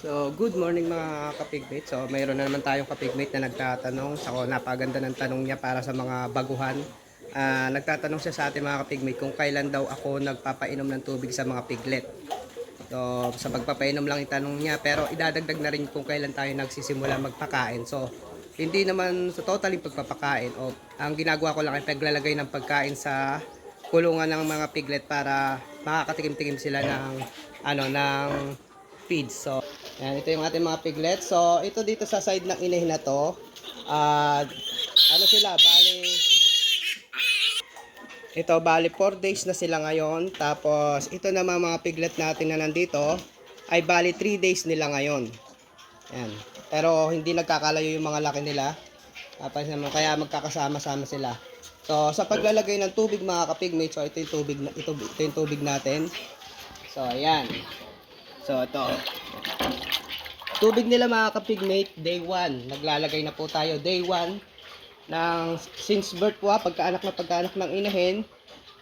So, good morning mga kapigmate. So, mayroon na naman tayong kapigmate na nagtatanong. So, napaganda ng tanong niya para sa mga baguhan. Ah, nagtatanong siya sa ating mga kapigmate kung kailan daw ako nagpapainom ng tubig sa mga piglet. So, sa pagpapainom lang itanong niya. Pero idadagdag na rin kung kailan tayo nagsisimula magpakain. So, hindi naman sa total yung pagpapakain. O, ang ginagawa ko lang ay paglalagay ng pagkain sa kulungan ng mga piglet para makakatikim-tikim sila ng ano ng feeds. So, yan, ito yung ating mga piglet. So, ito dito sa side ng inahin na to. Ah, ano sila, bali ito, bali 4 days na sila ngayon. Tapos, ito naman mga piglet natin na nandito, ay bali 3 days nila ngayon. Yan. Pero, hindi nagkakalayo yung mga laki nila. Tapos naman, kaya magkakasama-sama sila. So, sa paglalagay ng tubig mga kapigmate, so ito yung tubig, ito, ito yung tubig natin. So, ayan. So, ito. Tubig nila mga kapigmate, day 1. Naglalagay na po tayo day 1 ng since birth po ha, pagkaanak na pagkaanak ng inahin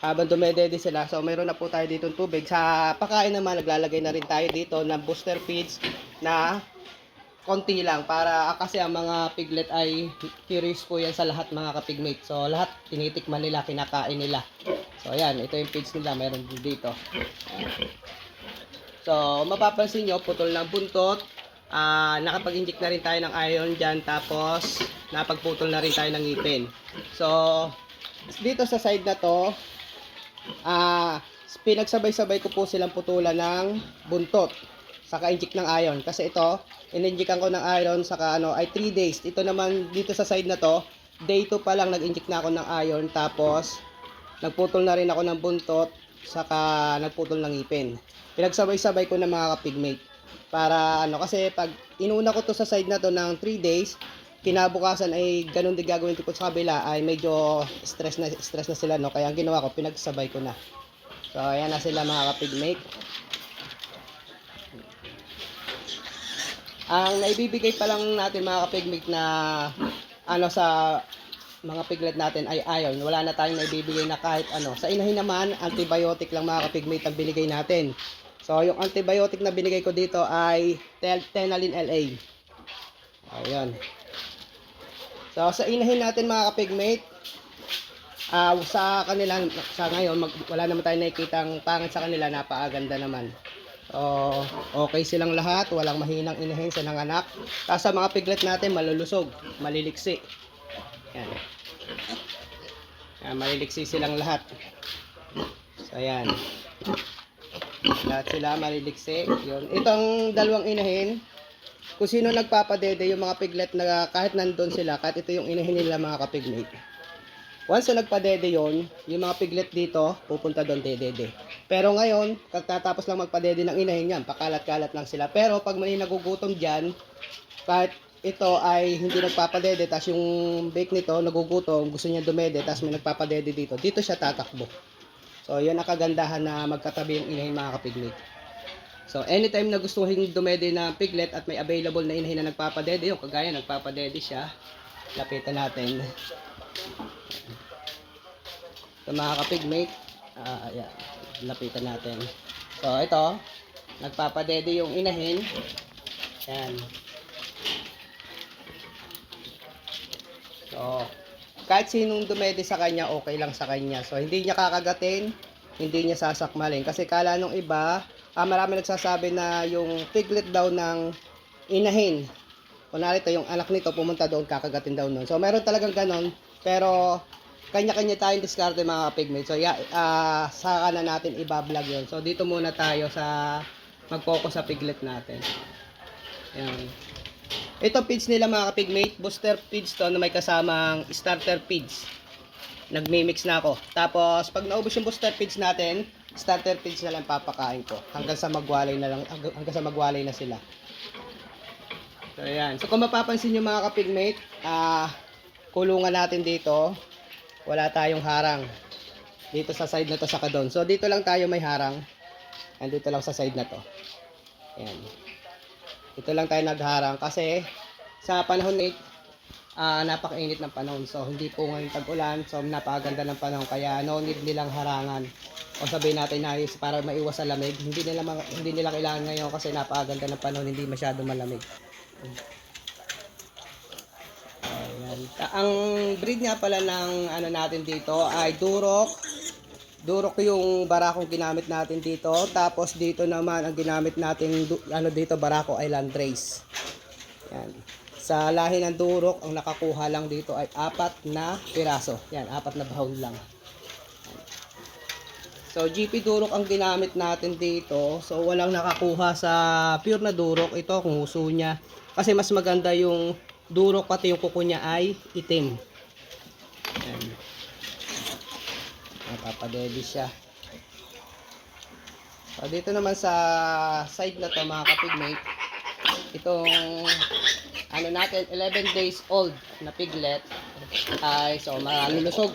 habang dumedede sila. So mayroon na po tayo dito tubig. Sa pakain naman, naglalagay na rin tayo dito ng booster feeds na konti lang para kasi ang mga piglet ay curious po yan sa lahat mga kapigmate. So lahat tinitikman nila, kinakain nila. So ayan, ito yung feeds nila, meron dito. So mapapansin nyo, putol ng buntot, Ah, nakapag-inject na rin tayo ng iron dyan tapos napagputol na rin tayo ng ngipin. So, dito sa side na to, ah, pinagsabay-sabay ko po silang putulan ng buntot saka inject ng iron. Kasi ito ininjikan ko ng iron saka ano ay 3 days. Ito naman dito sa side na to day 2 pa lang nag-inject na ako ng iron tapos nagputol na rin ako ng buntot saka nagputol ng ngipin. Pinagsabay-sabay ko na mga kapigmate para ano kasi pag inuna ko to sa side na to ng 3 days kinabukasan ay ganun din gagawin ko sa kabila ay medyo stress na stress na sila no kaya ang ginawa ko pinagsabay ko na so ayan na sila mga kapigmate ang naibibigay pa lang natin mga kapigmate na ano sa mga piglet natin ay iron. Wala na tayong naibibigay na kahit ano. Sa inahin naman, antibiotic lang mga kapigmate ang binigay natin. So, yung antibiotic na binigay ko dito ay Tenalin LA. Ayan. So, sa inahin natin mga kapigmate, ah sa kanila, sa ngayon, mag, wala naman tayong nakikitang pangit sa kanila, napakaganda naman. So, okay silang lahat, walang mahinang inahin sa nanganak. Tapos sa mga piglet natin, malulusog, maliliksi. Yan. Yan, maliliksi silang lahat. So, ayan. Lahat sila maliliksi. Yun. Itong dalawang inahin, kung sino nagpapadede, yung mga piglet na kahit nandun sila, kahit ito yung inahin nila mga kapigmate. Once na nagpadede yon, yung mga piglet dito, pupunta doon dedede. Pero ngayon, kakatapos lang magpadede ng inahin yan, pakalat-kalat lang sila. Pero pag may nagugutom dyan, kahit ito ay hindi nagpapadede, tas yung bake nito, nagugutom, gusto niya dumede, tas may nagpapadede dito, dito siya tatakbo. So, yun ang kagandahan na magkatabi yung inahin mga kapiglet. So, anytime na gusto hing dumede na piglet at may available na inahin na nagpapadede, yung kagaya nagpapadede siya, lapitan natin. So, mga kapigmate, ah, ayan, lapitan natin. So, ito, nagpapadede yung inahin. Yan. So, kahit sinong dumede sa kanya, okay lang sa kanya. So, hindi niya kakagatin, hindi niya sasakmalin. Kasi kala nung iba, ah, marami nagsasabi na yung piglet daw ng inahin. Kunwari ito, yung anak nito pumunta doon, kakagatin daw nun. So, meron talagang ganon. Pero, kanya-kanya tayong diskarte mga pigmate. So, ya, ah, saka na natin iba-vlog yun. So, dito muna tayo sa mag-focus sa piglet natin. Ayan. Ito feeds nila mga kapigmate, booster feeds to na may kasamang starter feeds. Nagmi-mix na ako. Tapos pag naubos yung booster feeds natin, starter feeds na lang papakain ko hanggang sa magwalay na lang hanggang sa magwalay na sila. So ayan. So kung mapapansin niyo mga kapigmate, ah kulungan natin dito. Wala tayong harang. Dito sa side na to sa kadon. So dito lang tayo may harang. Andito lang sa side na to. Ayan. Ito lang tayo nagharang kasi sa panahon na ah, napakainit ng panahon. So, hindi po ngayon tag-ulan. So, napakaganda ng panahon. Kaya, no need nilang harangan. O sabihin natin na para maiwas sa lamig. Hindi nila, hindi nila kailangan ngayon kasi napakaganda ng panahon. Hindi masyado malamig. Ayan. Ang breed nga pala ng ano natin dito ay Durok. Durok yung barakong ginamit natin dito. Tapos dito naman ang ginamit natin ano dito barako ay Landrace. Yan. Sa lahi ng Durok, ang nakakuha lang dito ay apat na piraso. Yan, apat na bahon lang. So, GP Durok ang ginamit natin dito. So, walang nakakuha sa pure na Durok. Ito, kung huso niya. Kasi mas maganda yung Durok, pati yung kuko niya ay itim. Yan. Napapadeli siya. So, dito naman sa side na to mga kapigmate, itong ano natin, 11 days old na piglet ay so malulusog.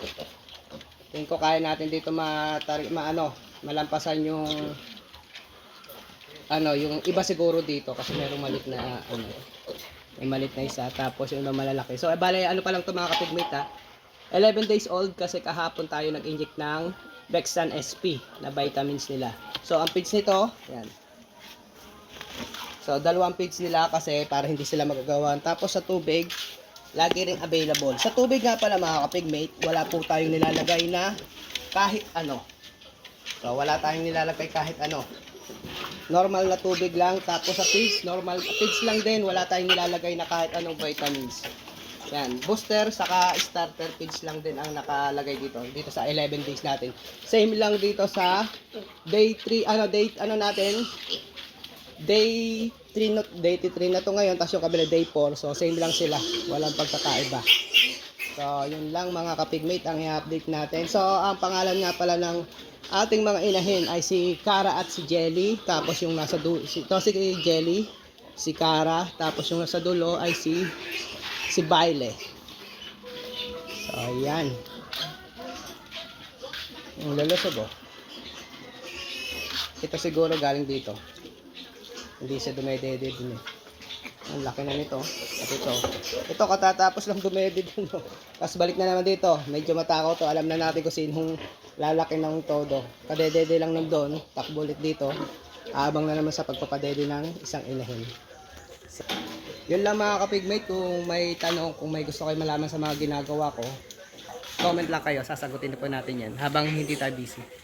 Tingin ko kaya natin dito matari, maano, malampasan yung ano, yung iba siguro dito kasi merong malit na ano, may malit na isa tapos yung malalaki. So, eh, bale, ano pa lang to mga kapigmate ha. 11 days old kasi kahapon tayo nag-inject ng Bexan SP na vitamins nila. So, ang feeds nito, yan. So, dalawang feeds nila kasi para hindi sila magagawan. Tapos sa tubig, lagi rin available. Sa tubig nga pala mga kapigmate, wala po tayong nilalagay na kahit ano. So, wala tayong nilalagay kahit ano. Normal na tubig lang. Tapos sa feeds, normal feeds lang din. Wala tayong nilalagay na kahit anong vitamins. Yan, booster saka starter feeds lang din ang nakalagay dito. Dito sa 11 days natin. Same lang dito sa day 3, ano day ano natin? Day 3 na, day 3 na to ngayon, tapos yung kabila day 4. So same lang sila. Walang pagkakaiba. So, yun lang mga kapigmate ang i-update natin. So, ang pangalan nga pala ng ating mga inahin ay si Kara at si Jelly. Tapos yung nasa dulo, si, si Jelly, si Kara. Tapos yung nasa dulo ay si si Baile. So, ayan. Ang lalusog oh. Ito siguro galing dito. Hindi siya dumedede din eh. Ang laki na nito. At ito. Ito katatapos lang dumedede din. No? Tapos balik na naman dito. Medyo matakaw to. Alam na natin kung sinong lalaki ng todo. Kadedede lang ng doon. Takbo ulit dito. Abang na naman sa pagpapadede ng isang inahin. Yun lang mga kapigmate. Kung may tanong, kung may gusto kayo malaman sa mga ginagawa ko, comment lang kayo. Sasagutin na po natin yan. Habang hindi tayo busy.